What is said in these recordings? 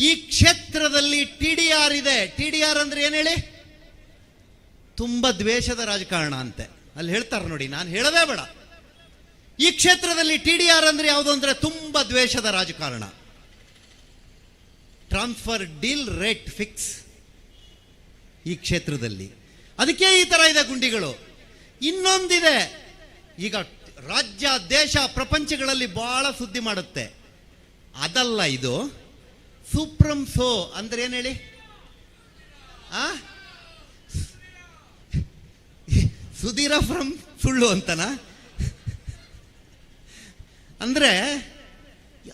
ಈ ಕ್ಷೇತ್ರದಲ್ಲಿ T D R ಇದೆ. ಟಿ ಡಿ ಆರ್ ಅಂದ್ರೆ ಏನು ಹೇಳಿ? ತುಂಬಾ ದ್ವೇಷದ ರಾಜಕಾರಣ ಅಂತೆ. ಅಲ್ಲಿ ಹೇಳ್ತಾರೆ ನೋಡಿ, ನಾನು ಹೇಳದೇ ಬೇಡ. ಈ ಕ್ಷೇತ್ರದಲ್ಲಿ ಟಿ ಡಿ ಆರ್ ಅಂದ್ರೆ ಯಾವುದು ಅಂದ್ರೆ ತುಂಬಾ ದ್ವೇಷದ ರಾಜಕಾರಣ. ಟ್ರಾನ್ಸ್ಫರ್ ಡೀಲ್ ರೇಟ್ ಫಿಕ್ಸ್ ಈ ಕ್ಷೇತ್ರದಲ್ಲಿ. ಅದಕ್ಕೆ ಈ ತರ ಇದೆ ಗುಂಡಿಗಳು. ಇನ್ನೊಂದಿದೆ, ಈಗ ರಾಜ್ಯ, ದೇಶ, ಪ್ರಪಂಚಗಳಲ್ಲಿ ಬಹಳ ಸುದ್ದಿ ಮಾಡುತ್ತೆ. ಅದಲ್ಲ ಇದು. ಸುಪ್ರಂ ಸೋ ಅಂದ್ರೆ ಏನು ಹೇಳಿ? ಆ? ಸುಧೀರ ಫ್ರಮ್ ಸುಳ್ಳು ಅಂತನಾ? ಅಂದ್ರೆ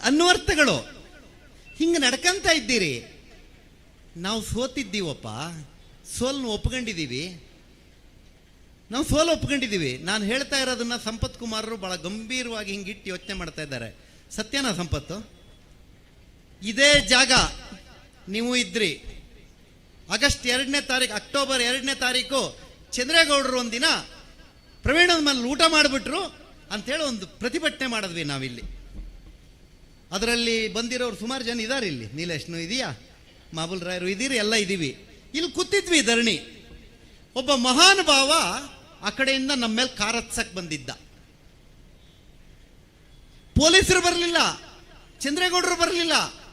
ಅನ್ವರ್ಥಗಳು. ಹಿಂಗೆ ನಡ್ಕಂತ ಇದ್ದೀರಿ. ನಾವು ಸೋತಿದ್ದೀವಪ್ಪ. ಸೋಲ್ನ ಒಪ್ಕೊಂಡಿದ್ದೀವಿ. ನಾವು ಸೋಲು ಒಪ್ಕೊಂಡಿದ್ದೀವಿ. ನಾನು ಹೇಳ್ತಾ ಇರೋದನ್ನ ಸಂಪತ್ ಕುಮಾರರು ಬಹಳ ಗಂಭೀರವಾಗಿ ಹಿಂಗಿಟ್ಟು ಯೋಚನೆ ಮಾಡ್ತಾ ಇದ್ದಾರೆ. ಸತ್ಯನಾ ಸಂಪತ್ತು? ಇದೇ ಜಾಗ ನೀವು ಇದ್ರಿ. ಆಗಸ್ಟ್ ಎರಡನೇ ತಾರೀಕು, ಅಕ್ಟೋಬರ್ ಎರಡನೇ ತಾರೀಕು ಚಂದ್ರೇಗೌಡರು ಒಂದಿನ ಪ್ರವೀಣದ ಮನೇಲಿ ಊಟ ಮಾಡಿಬಿಟ್ರು ಅಂತೇಳಿ ಒಂದು ಪ್ರತಿಭಟನೆ ಮಾಡಿದ್ವಿ ನಾವಿಲ್ಲಿ. ಅದರಲ್ಲಿ ಬಂದಿರೋರು ಸುಮಾರು ಜನ ಇದ್ದಾರೆ ಇಲ್ಲಿ. ನೀಲೇಶ್ನು ಇದೆಯಾ? ಮಾಬುಲ್ ರಾಯರು ಇದೀರಿ? ಎಲ್ಲ ಇದ್ದೀವಿ ಇಲ್ಲಿ ಕೂತಿದ್ವಿ ಧರಣಿ. ಒಬ್ಬ ಮಹಾನುಭಾವ ಆ ಕಡೆಯಿಂದ ನಮ್ಮ ಮೇಲೆ ಕಾರ್ ಹತ್ಸಕ್ ಬಂದಿದ್ದ. ಪೊಲೀಸರು ಬರಲಿಲ್ಲ. ಚಂದ್ರೇಗೌಡರು ಬರಲಿಲ್ಲ.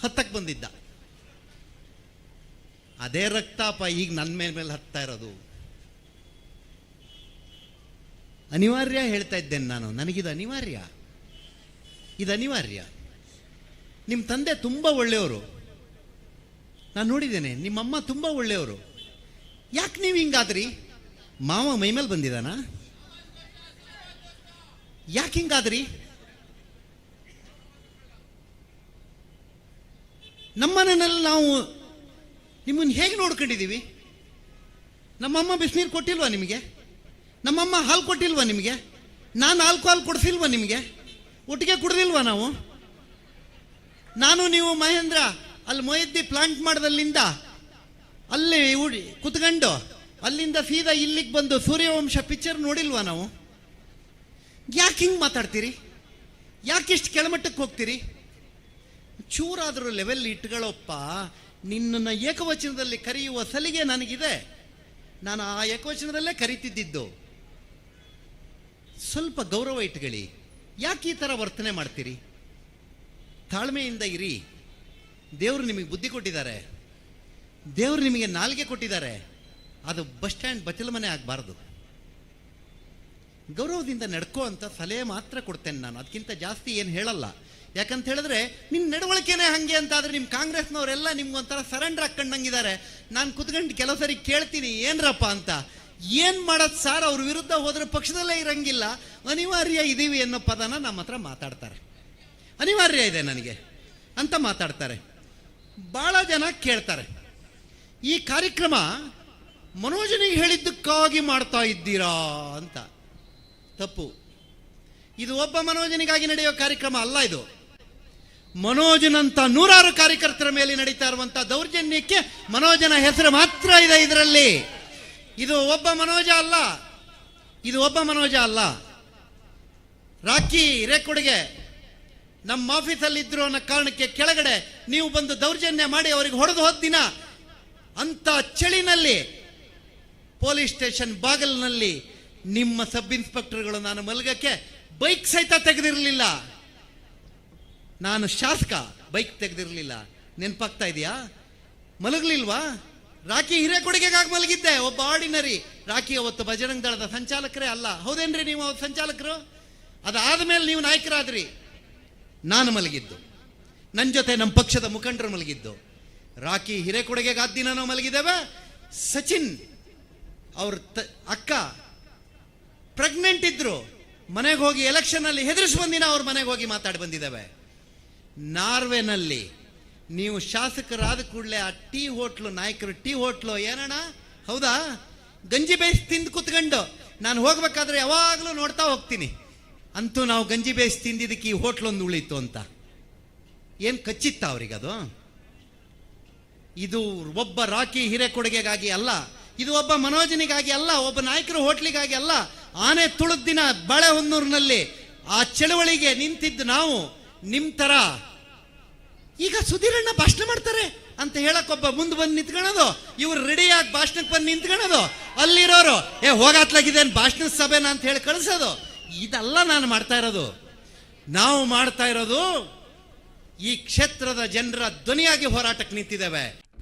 ಹತ್ತಕ್ ಬಂದಿದ್ದ. ಅದೇ ರಕ್ತಾಪ ಈಗ ನನ್ನ ಮೇಲೆ ಮೇಲೆ ಹತ್ತಾ ಇರೋದು. ಅನಿವಾರ್ಯ ಹೇಳ್ತಾ ಇದ್ದೇನೆ ನಾನು. ನನಗಿದು ಅನಿವಾರ್ಯ. ಇದು ಅನಿವಾರ್ಯ. ನಿಮ್ಮ ತಂದೆ ತುಂಬ ಒಳ್ಳೆಯವರು. ನಾನು ನೋಡಿದ್ದೇನೆ, ನಿಮ್ಮಮ್ಮ ತುಂಬ ಒಳ್ಳೆಯವರು. ಯಾಕೆ ನೀವು ಹಿಂಗಾದ್ರಿ? ಮಾವ ಮೈಮೇಲೆ ಬಂದಿದ್ದಾನಾ? ಯಾಕೆ ಹಿಂಗಾದ್ರಿ? ನಮ್ಮನೆಯಲ್ಲಿ ನಾವು ನಿಮ್ಮನ್ನು ಹೇಗೆ ನೋಡ್ಕೊಂಡಿದ್ದೀವಿ? ನಮ್ಮಮ್ಮ ಬಿಸಿನೀರು ಕೊಟ್ಟಿಲ್ವಾ ನಿಮಗೆ? ನಮ್ಮಮ್ಮ ಹಾಲು ಕೊಟ್ಟಿಲ್ವಾ ನಿಮಗೆ? ನಾನು ಆಲ್ಕೋಹಾಲ್ ಕೊಡಿಸಿಲ್ವಾ ನಿಮಗೆ? ಒಟ್ಟಿಗೆ ಕುಡ್ದಿಲ್ವಾ ನಾವು? ನಾನು ನೀವು ಮಹೇಂದ್ರ, ಅಲ್ಲಿ ಮೊಯ್ದಿ ಪ್ಲಾಂಟ್ ಮಾಡ್ದಲ್ಲಿಂದ ಅಲ್ಲಿ ಉಡಿ ಕುತ್ಕೊಂಡು ಅಲ್ಲಿಂದ ಸೀದಾ ಇಲ್ಲಿಗೆ ಬಂದು ಸೂರ್ಯವಂಶ ಪಿಕ್ಚರ್ ನೋಡಿಲ್ವಾ ನಾವು? ಯಾಕೆ ಹಿಂಗೆ ಮಾತಾಡ್ತೀರಿ? ಯಾಕೆ ಇಷ್ಟು ಕೆಳಮಟ್ಟಕ್ಕೆ ಹೋಗ್ತೀರಿ? ಚೂರಾದರೂ ಲೆವೆಲ್ ಇಟ್ಕೊಳ್ಳೋಪ್ಪ ನಿನ್ನನ್ನು ಏಕವಚನದಲ್ಲಿ ಕರೆಯುವ ಸಲಿಗೆ ನನಗಿದೆ. ನಾನು ಆ ಏಕವಚನದಲ್ಲೇ ಕರಿತಿದ್ದಿದ್ದು. ಸ್ವಲ್ಪ ಗೌರವ ಇಟ್ಕೊಳ್ಳಿ. ಯಾಕೆ ಈ ಥರ ವರ್ತನೆ ಮಾಡ್ತೀರಿ? ತಾಳ್ಮೆಯಿಂದ ಇರಿ. ದೇವರು ನಿಮಗೆ ಬುದ್ಧಿ ಕೊಟ್ಟಿದ್ದಾರೆ. ದೇವರು ನಿಮಗೆ ನಾಲ್ಗೆ ಕೊಟ್ಟಿದ್ದಾರೆ. ಅದು ಬಸ್ ಸ್ಟ್ಯಾಂಡ್ ಬಚ್ಚಲ ಮನೆ ಆಗಬಾರ್ದು. ಗೌರವದಿಂದ ನಡ್ಕೋ ಅಂತ ಸಲಹೆ ಮಾತ್ರ ಕೊಡ್ತೇನೆ ನಾನು. ಅದಕ್ಕಿಂತ ಜಾಸ್ತಿ ಏನು ಹೇಳಲ್ಲ. ಯಾಕಂತ ಹೇಳಿದ್ರೆ ನಿನ್ನ ನಡವಳಿಕೆನೇ ಹಂಗೆ ಅಂತ ಆದರೆ ನಿಮ್ಮ ಕಾಂಗ್ರೆಸ್ನವರೆಲ್ಲ ನಿಮ್ಗೊಂಥರ ಸರೆಂಡರ್ ಹಾಕ್ಕಂಡಂಗಿದ್ದಾರೆ ನಾನು ಕುತ್ಕೊಂಡು ಕೆಲವು ಸರಿ ಕೇಳ್ತೀನಿ, ಏನ್ರಪ್ಪ ಅಂತ? ಏನು ಮಾಡೋದು ಸಾರ್ ಅವ್ರ ವಿರುದ್ಧ ಹೋದ್ರೆ ಪಕ್ಷದಲ್ಲೇ ಇರಂಗಿಲ್ಲ. ಅನಿವಾರ್ಯ ಇದ್ದೀವಿ ಅನ್ನೋ ಪದನ ನಮ್ಮ ಹತ್ರ ಮಾತಾಡ್ತಾರೆ. ಅನಿವಾರ್ಯ ಇದೆ ನನಗೆ ಅಂತ ಮಾತಾಡ್ತಾರೆ. ಬಹಳ ಜನ ಕೇಳ್ತಾರೆ. ಈ ಕಾರ್ಯಕ್ರಮ ಮನೋಜನಿಗೆ ಹೇಳಿದ್ದಕ್ಕಾಗಿ ಮಾಡ್ತಾ ಇದ್ದೀರಾ ಅಂತ. ತಪ್ಪು. ಇದು ಒಬ್ಬ ಮನೋಜನಿಗಾಗಿ ನಡೆಯುವ ಕಾರ್ಯಕ್ರಮ ಅಲ್ಲ ಇದು. ಮನೋಜನಂತ ನೂರಾರು ಕಾರ್ಯಕರ್ತರ ಮೇಲೆ ನಡೀತಾ ಇರುವಂತಹ ದೌರ್ಜನ್ಯಕ್ಕೆ ಮನೋಜನ ಹೆಸರು ಮಾತ್ರ ಇದೆ ಇದರಲ್ಲಿ. ಇದು ಒಬ್ಬ ಮನೋಜ ಅಲ್ಲ. ಇದು ಒಬ್ಬ ಮನೋಜ ಅಲ್ಲ. ರಾಕಿ ಹಿರೇಕೊಡುಗೆ ನಮ್ಮ ಆಫೀಸಲ್ಲಿ ಇದ್ರು ಅನ್ನೋ ಕಾರಣಕ್ಕೆ ಕೆಳಗಡೆ ನೀವು ಬಂದು ದೌರ್ಜನ್ಯ ಮಾಡಿ ಅವರಿಗೆ ಹೊಡೆದು ಹೋದ ದಿನ ಅಂತ ಚಳಿನಲ್ಲಿ, ಪೊಲೀಸ್ ಸ್ಟೇಷನ್ ಬಾಗಲ್ನಲ್ಲಿ ನಿಮ್ಮ ಸಬ್ ಇನ್ಸ್ಪೆಕ್ಟರ್ಗಳು ನಾನು ಮಲಗಕ್ಕೆ ಬೈಕ್ ಸಹಿತ ತೆಗೆದಿರಲಿಲ್ಲ. ನಾನು ಶಾಸಕ, ಬೈಕ್ ತೆಗೆದಿರಲಿಲ್ಲ. ನೆನಪಾಗ್ತಾ ಇದೆಯಾ? ಮಲಗಲಿಲ್ವಾ? ರಾಖಿ ಹಿರೇಕೊಡುಗೆಗಾಗಿ ಮಲಗಿದ್ದೆ, ಒಬ್ಬ ಆರ್ಡಿನರಿ ರಾಖಿ ಅವತ್ತು ಬಜರಂಗ ದಳದ ಸಂಚಾಲಕರೇ ಅಲ್ಲ. ಹೌದೇನ್ರಿ ನೀವು ಅವತ್ತು ಸಂಚಾಲಕರು? ಅದಾದ ಮೇಲೆ ನೀವು ನಾಯಕರಾದ್ರಿ. ನಾನು ಮಲಗಿದ್ದು. ನನ್ನ ಜೊತೆ ನಮ್ಮ ಪಕ್ಷದ ಮುಖಂಡರು ಮಲಗಿದ್ದು. ರಾಖಿ ಹಿರೇಕೊಡುಗೆಗಾದ ದಿನ ನಾವು ಮಲಗಿದ್ದೇವೆ. ಸಚಿನ್ ಅವ್ರ ಅಕ್ಕ ಪ್ರೆಗ್ನೆಂಟ್ ಇದ್ರು, ಮನೆಗೆ ಹೋಗಿ ಎಲೆಕ್ಷನ್ ಅಲ್ಲಿ ಹೆದರಿಸಿ ಬಂದಿನ ಅವ್ರ ಮನೆಗೆ ಹೋಗಿ ಮಾತಾಡಿ ಬಂದಿದ್ದಾವೆ ನಾರ್ವೆನಲ್ಲಿ ನೀವು ಶಾಸಕರಾದ ಕೂಡಲೇ ಆ ಟೀ ಹೋಟ್ಲು, ನಾಯಕರು ಟೀ ಹೋಟ್ಲು ಏನಣ್ಣ? ಹೌದಾ? ಗಂಜಿ ಬೇಯಿಸಿ ತಿಂದು ಕುತ್ಕೊಂಡು, ನಾನು ಹೋಗ್ಬೇಕಾದ್ರೆ ಯಾವಾಗಲೂ ನೋಡ್ತಾ ಹೋಗ್ತೀನಿ. ಅಂತೂ ನಾವು ಗಂಜಿ ಬೇಯಿಸಿ ತಿಂದಿದ್ದಕ್ಕೆ ಈ ಹೋಟ್ಲೊಂದು ಉಳಿತು ಅಂತ. ಏನು ಕಚ್ಚಿತ್ತ ಅವ್ರಿಗದು? ಇದು ಒಬ್ಬ ರಾಕಿ ಹಿರೇಕೊಡುಗೆಗಾಗಿ ಅಲ್ಲ ಇದು ಒಬ್ಬ ಮನೋಜನಿಗಾಗಿ ಅಲ್ಲ, ಒಬ್ಬ ನಾಯಕರು ಹೋಟ್ಲಿಗಾಗಿ ಅಲ್ಲ. ಆನೆ ತುಳಿದ ದಿನ ಬಾಳೆಹೊನ್ನೂರಿನಲ್ಲಿ ಆ ಚಳುವಳಿಗೆ ನಿಂತಿದ್ದು ನಾವು, ನಿಮ್ ತರ. ಈಗ ಸುಧೀರಣ್ಣ ಭಾಷಣ ಮಾಡ್ತಾರೆ ಅಂತ ಹೇಳಕ್ಕೊಬ್ಬ ಮುಂದೆ ಬಂದು ನಿಂತ್ಕೊಳೋದು ಇವ್ರು ರೆಡಿಯಾಗಿ ಭಾಷಣಕ್ಕೆ ಬಂದು ನಿಂತ್ಕೊಳೋದು ಅಲ್ಲಿರೋರು, ಏ, ಹೋಗಾತ್ಲಾಗಿದ್ದೇನು? ಭಾಷಣ ಸಭೆನ? ಅಂತ ಹೇಳಿ ಕಳಿಸೋದು. ಇದೆಲ್ಲ ನಾನು ಮಾಡ್ತಾ ಇರೋದು. ನಾವು ಮಾಡ್ತಾ ಇರೋದು ಈ ಕ್ಷೇತ್ರದ ಜನರ ಧ್ವನಿಯಾಗಿ ಹೋರಾಟಕ್ಕೆ ನಿಂತಿದ್ದೇವೆ.